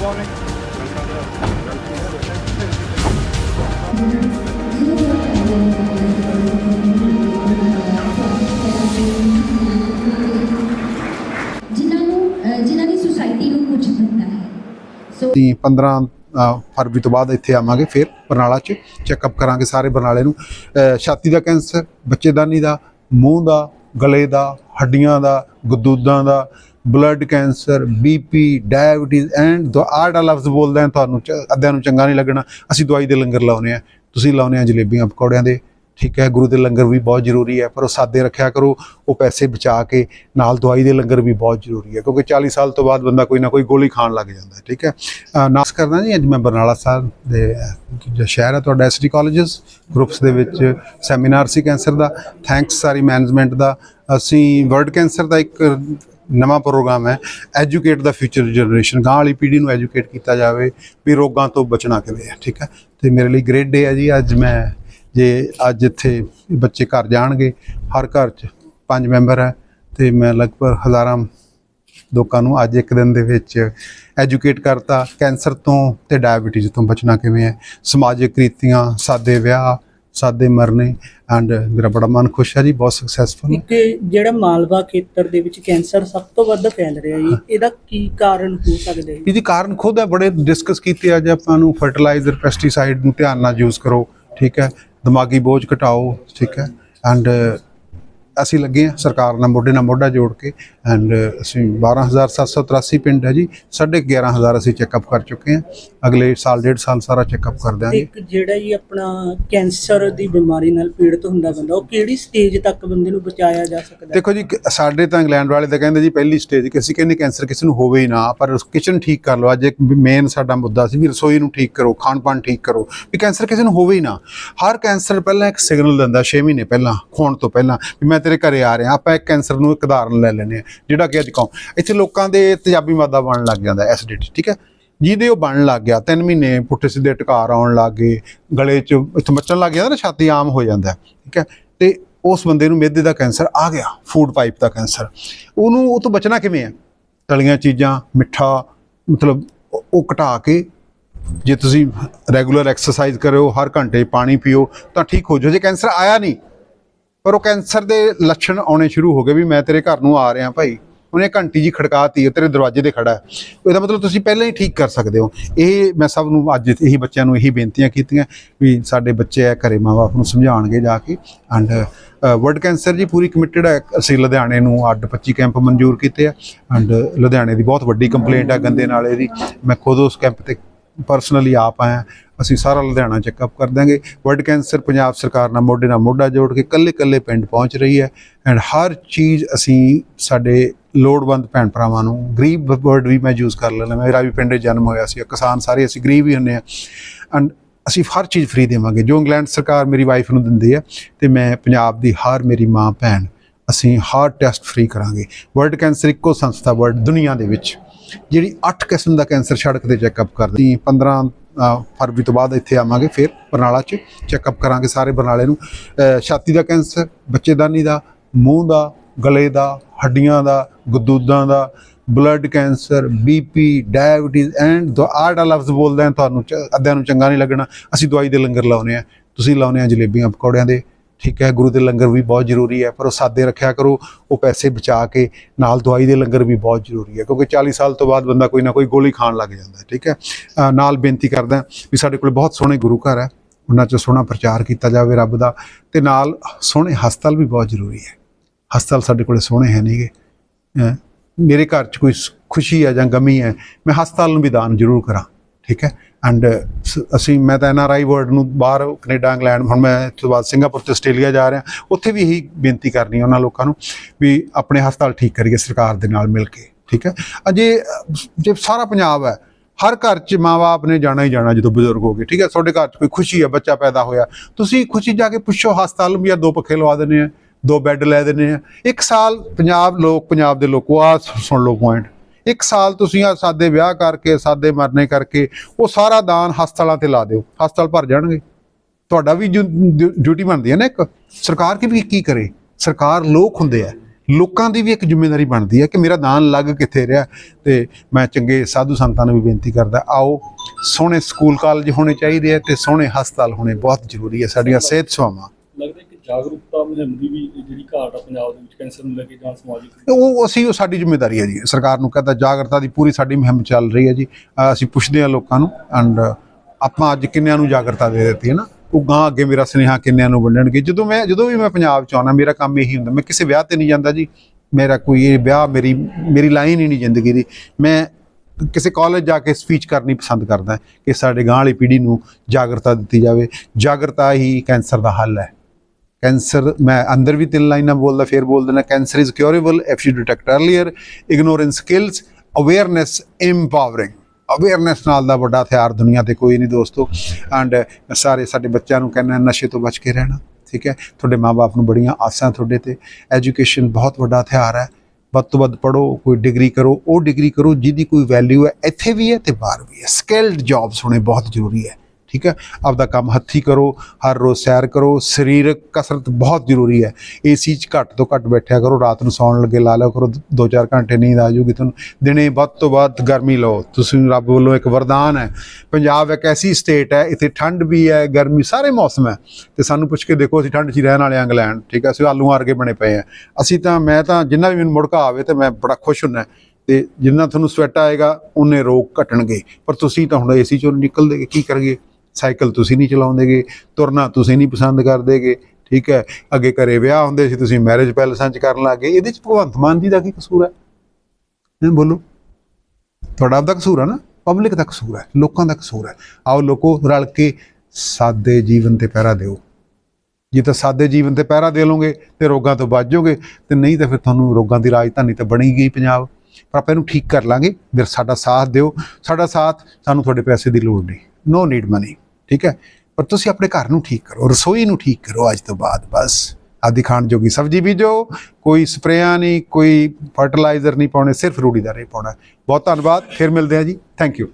ਜਿਨ੍ਹਾਂ ਨੂੰ ਜਿਨ੍ਹਾਂ ਦੀ ਸੁਸਾਇਟੀ ਨੂੰ ਕੁਝ ਪਤਾ ਹੈ ਸੋ ਅਸੀਂ 15 ਫਰਵਰੀ ਤੋਂ ਬਾਅਦ ਇੱਥੇ ਆਵਾਂਗੇ, ਫਿਰ ਬਰਨਾਲਾ 'ਚ ਚੈੱਕਅਪ ਕਰਾਂਗੇ ਸਾਰੇ ਬਰਨਾਲੇ ਨੂੰ। ਛਾਤੀ ਦਾ ਕੈਂਸਰ, ਬੱਚੇਦਾਨੀ ਦਾ, ਮੂੰਹ ਦਾ, ਗਲੇ ਦਾ, ਹੱਡੀਆਂ ਦਾ, ਗਦੂਦਾਂ ਦਾ blood cancer BP diabetes and ਆੜਾ ਲਫ਼ਜ਼ ਬੋਲਦੇ ਆ ਤੁਹਾਨੂੰ ਚ- ਅੱਧਿਆਂ ਨੂੰ ਚੰਗਾ ਨਹੀਂ ਲੱਗਣਾ। ਅਸੀਂ ਦਵਾਈ ਦੇ ਲੰਗਰ ਲਾਉਨੇ ਆ ਤੁਸੀਂ ਲਾਉਨੇ ਆ ਜਲੇਬੀਆਂ ਪਕੌੜਿਆਂ ਦੇ। ਠੀਕ ਹੈ, ਗੁਰੂ ਦੇ ਲੰਗਰ ਵੀ ਬਹੁਤ ਜ਼ਰੂਰੀ ਹੈ, ਪਰ ਉਹ ਸਾਦੇ ਰੱਖਿਆ ਕਰੋ। ਉਹ ਪੈਸੇ ਬਚਾ ਕੇ ਨਾਲ ਦਵਾਈ ਦੇ ਲੰਗਰ ਵੀ ਬਹੁਤ ਜ਼ਰੂਰੀ ਹੈ, ਕਿਉਂਕਿ 40 ਸਾਲ ਤੋਂ ਬਾਅਦ ਬੰਦਾ ਕੋਈ ਨਾ ਕੋਈ ਗੋਲੀ ਖਾਣ ਲੱਗ ਜਾਂਦਾ ਹੈ। ਠੀਕ ਹੈ। ਨਾਸ ਕਰਦਾ ਜੀ, ਅੱਜ ਮੈਂ ਬਰਨਾਲਾ ਸਾਹਿਬ ਦੇ, ਜੋ ਸ਼ਹਿਰ ਹੈ, ਤੁਹਾਡਾ ਐਸਡੀ ਕਾਲਜਸ ਗਰੁੱਪਸ ਦੇ ਵਿੱਚ ਸੈਮੀਨਾਰ ਸੀ ਕੈਂਸਰ ਦਾ। ਥੈਂਕਸ ਸਾਰੀ ਮੈਨੇਜਮੈਂਟ ਦਾ। ਅਸੀਂ ਵਰਲਡ ਕੈਂਸਰ ਦਾ ਇੱਕ ਨਵਾਂ ਪ੍ਰੋਗਰਾਮ ਹੈ ਐਜੂਕੇਟ ਦਾ ਫਿਊਚਰ ਜਨਰੇਸ਼ਨ ਗਾਂ ਵਾਲੀ ਪੀੜ੍ਹੀ ਨੂੰ ਐਜੂਕੇਟ ਕੀਤਾ ਜਾਵੇ ਵੀ ਰੋਗਾਂ ਤੋਂ ਬਚਣਾ ਕਿਵੇਂ ਹੈ, ਠੀਕ ਹੈ? ਤੇ ਮੇਰੇ ਲਈ ਗ੍ਰੇਟ ਡੇ ਹੈ ਜੀ, ਅੱਜ ਮੈਂ ਜੇ ਅੱਜ ਇੱਥੇ ਬੱਚੇ ਘਰ ਜਾਣਗੇ, ਹਰ ਘਰ 'ਚ ਪੰਜ ਮੈਂਬਰ ਹੈ, ਤੇ ਮੈਂ ਲਗਭਗ ਹਜ਼ਾਰਾਂ ਲੋਕਾਂ ਨੂੰ ਅੱਜ ਇੱਕ ਦਿਨ ਦੇ ਵਿੱਚ ਐਜੂਕੇਟ ਕਰਤਾ, ਕੈਂਸਰ ਤੋਂ ਤੇ ਡਾਇਬੀਟੀਜ਼ ਤੋਂ ਬਚਣਾ ਕਿਵੇਂ ਹੈ? ਸਮਾਜਿਕ ਰੀਤੀਆਂ, ਸਾਦੇ ਵਿਆਹ ਸਾਦੇ ਮਰਨੇ ਐਂਡ ਮੇਰਾ ਬੜਾ ਮਨ ਖੁਸ਼ ਹੈ ਜੀ ਬਹੁਤ ਸਕਸੈਸਫੁਲ ਇੱਕ ਜਿਹੜਾ ਮਾਲਵਾ ਖੇਤਰ ਦੇ ਵਿੱਚ ਕੈਂਸਰ ਸਭ ਤੋਂ ਵੱਧ ਫੈਲ ਰਿਹਾ ਜੀ ਇਹਦਾ ਕੀ ਕਾਰਨ ਹੋ ਸਕਦਾ ਹੈ? ਇਹਦੀ ਕਾਰਨ ਖੁਦ ਹੈ ਬੜੇ ਡਿਸਕਸ ਕੀਤੇ ਅੱਜ ਆਪਾਂ ਨੂੰ ਫਰਟੀਲਾਈਜ਼ਰ ਪੈਸਟੀਸਾਈਡ ਨੂੰ ਧਿਆਨ ਨਾਲ ਯੂਜ਼ ਕਰੋ ਠੀਕ ਹੈ ਦਿਮਾਗੀ ਬੋਝ ਘਟਾਓ ਠੀਕ ਹੈ ਐਂਡ ਅਸੀਂ ਲੱਗੇ ਹਾਂ ਸਰਕਾਰ ਨਾਲ ਮੋਢੇ ਨਾਲ ਮੋਢਾ ਜੋੜ ਕੇ ਐਂਡ ਅਸੀਂ 12783 ਪਿੰਡ ਹੈ ਜੀ 11500 ਅਸੀਂ ਚੈੱਕਅਪ ਕਰ ਚੁੱਕੇ ਹਾਂ। ਅਗਲੇ ਸਾਲ ਡੇਢ ਸਾਲ ਸਾਰਾ ਚੈੱਕਅਪ ਕਰ ਦਿਆਂਗੇ। ਇੱਕ ਜਿਹੜਾ ਜੀ ਆਪਣਾ ਕੈਂਸਰ ਦੀ ਬਿਮਾਰੀ ਨਾਲ ਪੀੜਤ ਹੁੰਦਾ ਬੰਦਾ ਉਹ ਕਿਹੜੀ ਸਟੇਜ ਤੱਕ ਬੰਦੇ ਨੂੰ ਬਚਾਇਆ ਜਾ ਸਕਦਾ? ਦੇਖੋ ਜੀ ਸਾਡੇ ਤਾਂ ਇੰਗਲੈਂਡ ਵਾਲੇ ਤਾਂ ਕਹਿੰਦੇ ਜੀ ਪਹਿਲੀ ਸਟੇਜ ਕਿ ਅਸੀਂ ਕਹਿੰਦੇ ਕੈਂਸਰ ਕਿਸੇ ਨੂੰ ਹੋਵੇ ਹੀ ਨਾ ਪਰ ਕਿਚਨ ਠੀਕ ਕਰ ਲਓ। ਅੱਜ ਇੱਕ ਮੇਨ ਸਾਡਾ ਮੁੱਦਾ ਸੀ ਵੀ ਰਸੋਈ ਨੂੰ ਠੀਕ ਕਰੋ ਖਾਣ ਪਾਣ ਠੀਕ ਕਰੋ ਵੀ ਕੈਂਸਰ ਕਿਸੇ ਨੂੰ ਹੋਵੇ ਹੀ ਨਾ। ਹਰ ਕੈਂਸਰ ਪਹਿਲਾਂ ਇੱਕ ਸਿਗਨਲ ਦਿੰਦਾ 6 ਮਹੀਨੇ ਪਹਿਲਾਂ ਖੋਣ ਤੋਂ ਪਹਿਲਾਂ ਵੀ ਮੈਂ ਤੇਰੇ ਘਰੇ ਆ ਰਿਹਾ, ਆਪਾਂ ਇੱਕ ਕੈਂਸਰ ਨੂੰ ਇੱਕ ਉਦਾਹਰਨ ਲੈ ਲੈਂਦੇ ਹਾਂ, ਜਿਹੜਾ ਕਿ ਅੱਜ ਕਹੋ ਇੱਥੇ ਲੋਕਾਂ ਦੇ ਤੇਜ਼ਾਬੀ ਮਾਦਾ ਬਣਨ ਲੱਗ ਜਾਂਦਾ ਐਸਿਡਿਟੀ ਠੀਕ ਹੈ? ਜਿਹਦੇ ਉਹ ਬਣਨ ਲੱਗ ਗਿਆ 3 ਮਹੀਨੇ ਪੁੱਠੇ ਸਿੱਧੇ ਟਕਾਰ ਆਉਣ ਲੱਗ ਗਏ, ਗਲੇ 'ਚ ਇੱਥੇ ਮੱਚਣ ਲੱਗ ਜਾਂਦਾ ਨਾ, ਛਾਤੀ ਆਮ ਹੋ ਜਾਂਦਾ ਠੀਕ ਹੈ? ਤੇ ਉਸ ਬੰਦੇ ਨੂੰ ਮਿਹਦੇ ਦਾ ਕੈਂਸਰ ਆ ਗਿਆ ਫੂਡ ਪਾਈਪ ਦਾ ਕੈਂਸਰ ਉਹਨੂੰ, ਉਹ ਤੋਂ ਬਚਣਾ ਕਿਵੇਂ ਹੈ? ਤਲੀਆਂ ਚੀਜ਼ਾਂ, ਮਿੱਠਾ, ਮਤਲਬ ਉਹ- ਉਹ ਘਟਾ ਕੇ ਜੇ ਤੁਸੀਂ ਰੈਗੂਲਰ ਐਕਸਰਸਾਈਜ਼ ਕਰਿਓ, ਹਰ ਘੰਟੇ ਪਾਣੀ ਪੀਓ, ਤਾਂ ਠੀਕ ਹੋ ਜਾਓ। ਜੇ ਕੈਂਸਰ ਆਇਆ ਨਹੀਂ ਪਰ ਉਹ ਕੈਂਸਰ ਦੇ ਲੱਛਣ ਆਉਣੇ ਸ਼ੁਰੂ ਹੋ ਗਏ ਵੀ ਮੈਂ ਤੇਰੇ ਘਰ ਨੂੰ ਆ ਰਿਹਾ ਭਾਈ। ਉਹਨੇ ਘੰਟੀ ਜੀ ਖੜਕਾਤੀ, ਉਹ ਤੇਰੇ ਦਰਵਾਜ਼ੇ ਤੇ ਖੜਾ। ਇਹਦਾ ਮਤਲਬ ਤੁਸੀਂ ਪਹਿਲਾਂ ਹੀ ਠੀਕ ਕਰ ਸਕਦੇ ਹੋ। ਇਹ ਮੈਂ ਸਭ ਨੂੰ ਅੱਜ ਇਹੀ ਬੱਚਿਆਂ ਨੂੰ ਇਹੀ ਬੇਨਤੀਆਂ ਕੀਤੀਆਂ ਵੀ ਸਾਡੇ ਬੱਚੇ ਆ ਘਰੇ ਮਾਂ-ਬਾਪ ਨੂੰ ਸਮਝਾਉਣਗੇ ਜਾ ਕੇ। ਐਂਡ ਵਰਲਡ ਕੈਂਸਰ ਜੀ ਪੂਰੀ ਕਮਿਟਿਡ ਹੈ ਅਸੀਂ ਲੁਧਿਆਣੇ ਨੂੰ ਅੱਡ 25 ਕੈਂਪ ਮਨਜ਼ੂਰ ਕੀਤੇ ਆ। ਐਂਡ ਲੁਧਿਆਣੇ ਦੀ ਬਹੁਤ ਵੱਡੀ ਕੰਪਲੇਂਟ ਹੈ ਗੰਦੇ ਨਾਲੇ ਦੀ। ਮੈਂ ਖੁਦ ਉਸ ਕੈਂਪ ਤੇ ਪਰਸਨਲੀ ਆਪ ਆਇਆ। ਅਸੀਂ ਸਾਰਾ ਲੁਧਿਆਣਾ ਚੈੱਕਅਪ ਕਰ ਦਾਂਗੇ ਵਰਲਡ ਕੈਂਸਰ ਪੰਜਾਬ ਸਰਕਾਰ ਨਾਲ ਮੋਢੇ ਨਾਲ ਮੋਢਾ ਜੋੜ ਕੇ ਕੱਲੇ ਕੱਲੇ ਪਿੰਡ ਪਹੁੰਚ ਰਹੀ ਹੈ ਐਂਡ ਹਰ ਚੀਜ਼ ਅਸੀਂ ਸਾਡੇ ਲੋੜਵੰਦ ਭੈਣ ਭਰਾਵਾਂ ਨੂੰ ਗਰੀਬ ਵਰਡ ਵੀ ਮੈਂ ਯੂਜ਼ ਕਰ ਲੈਣਾ ਮੇਰਾ ਵੀ ਪਿੰਡੇ ਜਨਮ ਹੋਇਆ ਸੀ ਕਿਸਾਨ ਸਾਰੇ ਅਸੀਂ ਗਰੀਬ ਹੀ ਹੁੰਨੇ ਆ ਐਂਡ ਅਸੀਂ ਹਰ ਚੀਜ਼ ਫ੍ਰੀ ਦੇਵਾਂਗੇ। ਜੋ ਇੰਗਲੈਂਡ ਸਰਕਾਰ ਮੇਰੀ ਵਾਈਫ ਨੂੰ ਦਿੰਦੀ ਹੈ ਤੇ ਮੈਂ ਪੰਜਾਬ ਦੀ ਹਰ ਮੇਰੀ ਮਾਂ ਭੈਣ ਅਸੀਂ ਹਾਰਟ ਟੈਸਟ ਫ੍ਰੀ ਕਰਾਂਗੇ। ਵਰਲਡ ਕੈਂਸਰ ਇੱਕੋ ਸੰਸਥਾ ਵਰਲਡ ਦੁਨੀਆ ਦੇ ਵਿੱਚ ਜਿਹੜੀ 8 ਕਿਸਮ ਦਾ ਕੈਂਸਰ ਸੜਕ ਤੇ ਚੈੱਕਅਪ ਕਰਦੀ। 15 ਫਰਵਰੀ ਤੋਂ ਬਾਅਦ ਇੱਥੇ ਆਵਾਂਗੇ, ਫਿਰ ਬਰਨਾਲਾ 'ਚ ਚੈੱਕਅਪ ਕਰਾਂਗੇ ਸਾਰੇ ਬਰਨਾਲੇ ਨੂੰ। ਛਾਤੀ ਦਾ ਕੈਂਸਰ, ਬੱਚੇਦਾਨੀ ਦਾ, ਮੂੰਹ ਦਾ, ਗਲੇ ਦਾ, ਹੱਡੀਆਂ ਦਾ ਗਦੂਦਾਂ ਦਾ blood cancer BP diabetes and ਆੜਾ ਲਫ਼ਜ਼ ਬੋਲਦੇ ਆ, ਤੁਹਾਨੂੰ ਚ- ਅੱਧਿਆਂ ਨੂੰ ਚੰਗਾ ਨਹੀਂ ਲੱਗਣਾ, ਅਸੀਂ ਦਵਾਈ ਦੇ ਲੰਗਰ ਲਾਉਨੇ ਆ। ਤੁਸੀਂ ਲਾਉਨੇ ਆ ਜਲੇਬੀਆਂ, ਪਕੌੜਿਆਂ ਦੇ। ਠੀਕ ਹੈ ਗੁਰੂ ਦੇ ਲੰਗਰ ਵੀ ਬਹੁਤ ਜ਼ਰੂਰੀ ਹੈ ਪਰ ਉਹ ਸਾਦੇ ਰੱਖਿਆ ਕਰੋ ਉਹ ਪੈਸੇ ਬਚਾ ਕੇ ਨਾਲ ਦਵਾਈ ਦੇ ਲੰਗਰ ਵੀ ਬਹੁਤ ਜ਼ਰੂਰੀ ਹੈ ਕਿਉਂਕਿ 40 ਸਾਲ ਤੋਂ ਬਾਅਦ ਬੰਦਾ ਕੋਈ ਨਾ ਕੋਈ ਗੋਲੀ ਖਾਣ ਲੱਗ ਜਾਂਦਾ ਠੀਕ ਹੈ। ਨਾਲ ਬੇਨਤੀ ਕਰਦਾ ਵੀ ਸਾਡੇ ਕੋਲ ਬਹੁਤ ਸੋਹਣੇ ਗੁਰੂ ਘਰ ਹੈ ਉਹਨਾਂ 'ਚ ਸੋਹਣਾ ਪ੍ਰਚਾਰ ਕੀਤਾ ਜਾਵੇ ਰੱਬ ਦਾ ਤੇ ਨਾਲ ਸੋਹਣੇ ਹਸਪਤਾਲ ਵੀ ਬਹੁਤ ਜ਼ਰੂਰੀ ਹੈ। ਹਸਪਤਾਲ ਸਾਡੇ ਕੋਲ ਸੋਹਣੇ ਹੈ ਨਹੀਂਗੇ ਅ, ਮੇਰੇ ਘਰ 'ਚ ਕੋਈ ਖੁਸ਼ੀ ਹੈ ਜਾਂ ਗਮੀ ਹੈ ਮੈਂ ਹਸਪਤਾਲ ਨੂੰ ਵੀ ਦਾਨ ਜ਼ਰੂਰ ਕਰਾਂ। ਠੀਕ ਹੈ? ਐਂਡ ਅਸੀਂ, ਮੈਂ ਤਾਂ ਐਨਆਰਆਈ ਵਰਡ ਨੂੰ ਬਾਹਰ ਕੈਨੇਡਾ, ਇੰਗਲੈਂਡ, ਹੁਣ ਮੈਂ ਇਸ ਤੋਂ ਬਾਅਦ ਸਿੰਗਾਪੁਰ ਤੇ ਆਸਟ੍ਰੇਲੀਆ ਜਾ ਰਿਹਾ। ਉੱਥੇ ਵੀ ਇਹੀ ਬੇਨਤੀ ਕਰਨੀ ਹੈ ਉਹਨਾਂ ਲੋਕਾਂ ਨੂੰ ਵੀ ਆਪਣੇ ਹਸਪਤਾਲ ਠੀਕ ਕਰੀਏ, ਸਰਕਾਰ ਦੇ ਨਾਲ ਮਿਲ ਕੇ, ਠੀਕ ਹੈ? ਅਜੇ, ਜੇ ਸਾਰਾ ਪੰਜਾਬ ਹੈ, ਹਰ ਘਰ 'ਚ ਮਾਂ-ਬਾਪ ਨੇ ਜਾਣਾ ਹੀ ਜਾਣਾ ਜਦੋਂ ਬਜ਼ੁਰਗ ਹੋ ਗਏ, ਠੀਕ ਹੈ? ਤੁਹਾਡੇ ਘਰ 'ਚ ਕੋਈ ਖੁਸ਼ੀ ਹੈ, ਬੱਚਾ ਪੈਦਾ ਹੋਇਆ, ਤੁਸੀਂ ਖੁਸ਼ੀ ਜਾ ਕੇ ਪੁੱਛੋ ਹਸਪਤਾਲ ਨੂੰ ਵੀ ਆ ਦੋ ਪੱਖੇ ਲਵਾ ਦਿੰਦੇ ਆ, ਦੋ ਬੈੱਡ ਲੈ ਦਿੰਦੇ ਆ। ਇੱਕ ਸਾਲ ਪੰਜਾਬ, ਲੋਕ ਪੰਜਾਬ ਦੇ ਲੋਕੋ ਆ ਸੁਣ ਲਓ ਪੁਆਇੰਟ ਇੱਕ ਸਾਲ ਤੁਸੀਂ ਆ ਸਾਦੇ ਵਿਆਹ ਕਰਕੇ ਸਾਦੇ ਮਰਨੇ ਕਰਕੇ, ਉਹ ਸਾਰਾ ਦਾਨ ਹਸਪਤਾਲਾਂ ਤੇ ਲਾ ਦਿਓ। ਹਸਪਤਾਲ ਭਰ ਜਾਣਗੇ। ਤੁਹਾਡਾ ਵੀ ਡਿਊਟੀ ਬਣਦੀ ਹੈ ਨਾ ਇੱਕ। ਸਰਕਾਰ ਕੀ ਵੀ ਕੀ ਕਰੇ? ਸਰਕਾਰ ਲੋਕ ਹੁੰਦੇ ਆ। ਲੋਕਾਂ ਦੀ ਵੀ ਇੱਕ ਜ਼ਿੰਮੇਵਾਰੀ ਬਣਦੀ ਹੈ ਕਿ ਮੇਰਾ ਦਾਨ ਲੱਗ ਕਿੱਥੇ ਰਿਹਾ। ਤੇ ਮੈਂ ਚੰਗੇ ਸਾਧੂ ਸੰਤਾਂ ਨੂੰ ਵੀ ਬੇਨਤੀ ਕਰਦਾ, ਆਓ, ਸੋਹਣੇ ਸਕੂਲ ਕਾਲਜ ਹੋਣੇ ਚਾਹੀਦੇ ਆ ਤੇ ਸੋਹਣੇ ਹਸਪਤਾਲ ਹੋਣੇ ਬਹੁਤ ਜ਼ਰੂਰੀ ਹੈ ਸਾਡੀਆਂ ਸਿਹਤ ਸੇਵਾਵਾਂ। ਜਾਗਰੂਕਤਾ ਮੁਹਿੰਮ ਦੀ ਵੀ ਜਿਹੜੀ ਘਾਟ ਆ ਪੰਜਾਬ ਦੇ ਵਿੱਚ ਕੈਂਸਰ ਨੂੰ ਲੈ ਕੇ ਜਾਂ ਸਮਾਜਿਕ ਉਹ ਅਸੀਂ ਉਹ ਸਾਡੀ ਜ਼ਿੰਮੇਵਾਰੀ ਹੈ ਜੀ। ਸਰਕਾਰ ਨੂੰ ਕਹਿੰਦਾ ਜਾਗਰਤਾ ਦੀ ਪੂਰੀ ਸਾਡੀ ਮੁਹਿੰਮ ਚੱਲ ਰਹੀ ਹੈ ਜੀ। ਅਸੀਂ ਪੁੱਛਦੇ ਹਾਂ ਲੋਕਾਂ ਨੂੰ ਐਂਡ ਆਪਾਂ ਅੱਜ ਕਿੰਨਿਆਂ ਨੂੰ ਜਾਗਰਤਾ ਦੇ ਦਿੱਤੀ ਹੈ ਨਾ? ਉਹ ਗਾਂ ਅੱਗੇ ਮੇਰਾ ਸੁਨੇਹਾ ਕਿੰਨਿਆਂ ਨੂੰ ਵੰਡਣਗੇ? ਜਦੋਂ ਮੈਂ ਜਦੋਂ ਵੀ ਮੈਂ ਪੰਜਾਬ ਚ ਆਉਣਾ, ਮੇਰਾ ਕੰਮ ਇਹੀ ਹੁੰਦਾ। ਮੈਂ ਕਿਸੇ ਵਿਆਹ ਤੇ ਨਹੀਂ ਜਾਂਦਾ ਜੀ। ਮੇਰਾ ਕੋਈ ਇਹ ਵਿਆਹ ਮੇਰੀ ਮੇਰੀ ਲਾਈਨ ਹੀ ਨਹੀਂ ਜ਼ਿੰਦਗੀ ਦੀ। ਮੈਂ ਕਿਸੇ ਕਾਲਜ ਜਾ ਕੇ ਸਪੀਚ ਕਰਨੀ ਪਸੰਦ ਕਰਦਾ ਕਿ ਸਾਡੇ ਗਾਂ ਵਾਲੀ ਪੀੜ੍ਹੀ ਨੂੰ ਜਾਗਰਤਾ ਦਿੱਤੀ ਜਾਵੇ। ਜਾਗਰਤਾ ਹੀ ਕੈਂਸਰ ਦਾ ਹੱਲ ਹੈ। ਕੈਂਸਰ ਮੈਂ ਅੰਦਰ ਵੀ ਤਿੰਨ ਲਾਈਨਾਂ ਬੋਲਦਾ, ਫੇਰ ਬੋਲ ਦੇਣਾ cancer is curable if you detect earlier ignorance kills awareness empowering awareness ਨਾਲ ਦਾ ਵੱਡਾ ਹਥਿਆਰ ਦੁਨੀਆ ਤੇ ਕੋਈ ਨਹੀਂ ਦੋਸਤੋ। ਐਂਡ ਸਾਰੇ ਸਾਡੇ ਬੱਚਿਆਂ ਨੂੰ ਕਹਿੰਦਾ, ਨਸ਼ੇ ਤੋਂ ਬਚ ਕੇ ਰਹਿਣਾ, ਠੀਕ ਹੈ? ਤੁਹਾਡੇ ਮਾਪੇ ਨੂੰ ਬੜੀਆਂ ਆਸਾਂ ਤੁਹਾਡੇ ਤੇ। ਐਜੂਕੇਸ਼ਨ ਬਹੁਤ ਵੱਡਾ ਹਥਿਆਰ ਹੈ। ਵੱਧ ਤੋਂ ਵੱਧ ਪੜੋ ਕੋਈ ਡਿਗਰੀ ਕਰੋ, ਉਹ ਡਿਗਰੀ ਕਰੋ ਜਿਹਦੀ ਕੋਈ ਵੈਲਿਊ ਹੈ, ਇੱਥੇ ਵੀ ਹੈ ਤੇ ਬਾਹਰ ਵੀ ਹੈ। ਸਕਿਲਡ ਜੌਬਸ ਹੋਣੇ ਬਹੁਤ ਜ਼ਰੂਰੀ ਹੈ। ਠੀਕ ਹੈ? ਆਪਦਾ ਕੰਮ ਹੱਥੀ ਕਰੋ, ਹਰ ਰੋਜ਼ ਸੈਰ ਕਰੋ, ਸਰੀਰਕ ਕਸਰਤ ਬਹੁਤ ਜ਼ਰੂਰੀ ਹੈ। ਏਸੀ 'ਚ ਘੱਟ ਤੋਂ ਘੱਟ ਬੈਠਿਆ ਕਰੋ, ਰਾਤ ਨੂੰ ਸੌਣ ਲੱਗੇ ਲਾ ਲਓ ਕਰੋ 2-4 ਘੰਟੇ ਨੀਂਦ ਆ ਜੂਗੀ ਤੁਹਾਨੂੰ। ਦਿਨੇ ਵੱਧ ਤੋਂ ਵੱਧ ਗਰਮੀ ਲਓ। ਤੁਸੀਂ ਰੱਬ ਵੱਲੋਂ ਇੱਕ ਵਰਦਾਨ ਹੈ। ਪੰਜਾਬ ਇੱਕ ਐਸੀ ਸਟੇਟ ਹੈ, ਇੱਥੇ ਠੰਡ ਵੀ ਹੈ, ਗਰਮੀ ਸਾਰੇ ਮੌਸਮ ਹੈ। ਤੇ ਸਾਨੂੰ ਪੁੱਛ ਕੇ ਦੇਖੋ, ਅਸੀਂ ਠੰਡ 'ਚ ਰਹਿਣ ਵਾਲੇ ਹਾਂ ਇੰਗਲੈਂਡ, ਠੀਕ ਹੈ? ਅਸੀਂ ਆਲੂਆਂ ਵਰਗੇ ਬਣੇ ਪਏ ਆ ਅਸੀਂ ਤਾਂ, ਮੈਂ ਤਾਂ ਜਿੰਨਾ ਵੀ ਮੈਨੂੰ ਮੁੜਕਾ ਆਵੇ ਤੇ ਮੈਂ ਬੜਾ ਖੁਸ਼ ਹੁੰਨਾ। ਤੇ ਜਿੰਨਾ ਤੁਹਾਨੂੰ ਸਵੈਟ ਆਏਗਾ ਉਹਨੇ ਰੋਗ ਘਟਣਗੇ। ਪਰ ਤੁਸੀਂ ਤਾਂ ਹੁਣ ਏਸੀ ਚੋਂ ਨਿਕਲਦੇ, ਕੀ ਕਰਗੇ ਸਾਈਕਲ ਤੁਸੀਂ ਨਹੀਂ ਚਲਾਉਂਦੇਗੇ, ਤੁਰਨਾ ਤੁਸੀਂ ਨਹੀਂ ਪਸੰਦ ਕਰਦੇਗੇ, ਠੀਕ ਹੈ? ਅੱਗੇ ਘਰੇ ਵਿਆਹ ਹੁੰਦੇ ਸੀ, ਤੁਸੀਂ ਮੈਰਿਜ ਪੈਲਸਾਂ 'ਚ ਕਰਨ ਲੱਗੇ ਇਹਦੇ 'ਚ ਭਗਵੰਤ ਮਾਨ ਜੀ ਦਾ ਕੀ ਕਸੂਰ ਹੈ? ਨਹੀਂ ਬੋਲੋ। ਤੁਹਾਡਾ ਆਪਦਾ ਕਸੂਰ ਹੈ ਨਾ? ਪਬਲਿਕ ਦਾ ਕਸੂਰ ਹੈ, ਲੋਕਾਂ ਦਾ ਕਸੂਰ ਹੈ। ਆਓ ਲੋਕੋ, ਰਲ ਕੇ ਸਾਦੇ ਜੀਵਨ ਤੇ ਪਹਿਰਾ ਦਿਓ। ਜੇ ਤਾਂ ਸਾਦੇ ਜੀਵਨ ਤੇ ਪਹਿਰਾ ਦੇ ਲਓਗੇ, ਤੇ ਰੋਗਾਂ ਤੋਂ ਬਚ ਜਾਓਗੇ, ਤੇ ਨਹੀਂ ਤਾਂ ਫਿਰ ਤੁਹਾਨੂੰ ਰੋਗਾਂ ਦੀ ਰਾਜਧਾਨੀ ਤਾਂ ਬਣੀ ਗਈ ਪੰਜਾਬ। ਪਰ ਆਪਾਂ ਇਹਨੂੰ ਠੀਕ ਕਰ ਲਾਂਗੇ। ਫਿਰ ਸਾਡਾ ਸਾਥ ਦਿਓ। ਸਾਡਾ ਸਾਥ ਸਾਨੂੰ ਤੁਹਾਡੇ ਪੈਸੇ ਦੀ ਲੋੜ ਨਹੀਂ। ਨੋ ਨੀਡ ਮਨੀ ਠੀਕ ਹੈ? ਪਰ ਤੁਸੀਂ ਆਪਣੇ ਘਰ ਨੂੰ ਠੀਕ ਕਰੋ, ਰਸੋਈ ਨੂੰ ਠੀਕ ਕਰੋ ਅੱਜ ਤੋਂ ਬਾਅਦ, ਬਸ। ਆਦੀ ਖਾਣ ਜੋਗੀ ਸਬਜ਼ੀ ਬੀਜੋ, ਕੋਈ ਸਪਰੇਆਂ ਨਹੀਂ, ਕੋਈ ਫਰਟੀਲਾਈਜ਼ਰ ਨਹੀਂ ਪਾਉਣੇ, ਸਿਰਫ ਰੂੜੀ ਦਾ ਰੇ ਪਾਉਣਾ। ਬਹੁਤ ਧੰਨਵਾਦ, ਫਿਰ ਮਿਲਦੇ ਹਾਂ ਜੀ। Thank you